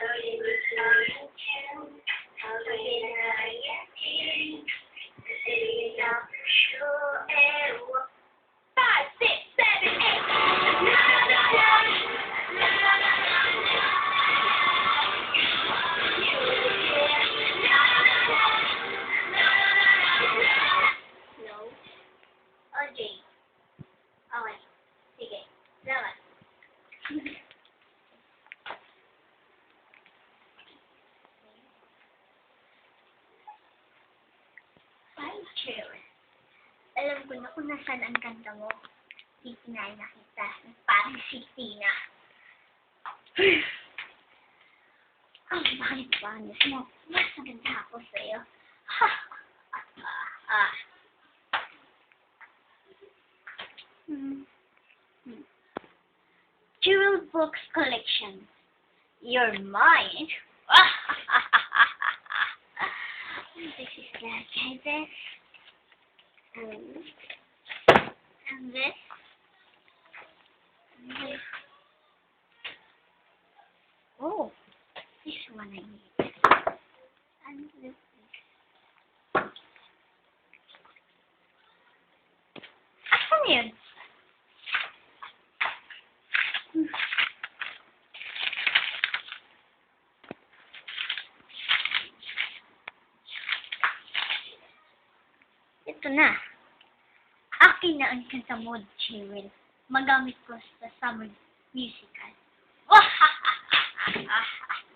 carrying Na kung nasaan ang kanta mo. Hindi na nakita ng Paris City na. Ang bakit ba ang mo? Mas maganda ako sa'yo. Ha! Ah. Hmm. Hmm. Jewel Books Collection. You're mine. this is canvas. And, and this. Oh, this one I need. And this. Asan yun? Hmm. Ito na. Akin na ang kanta mo, Jewel. Magamit ko sa summer musical.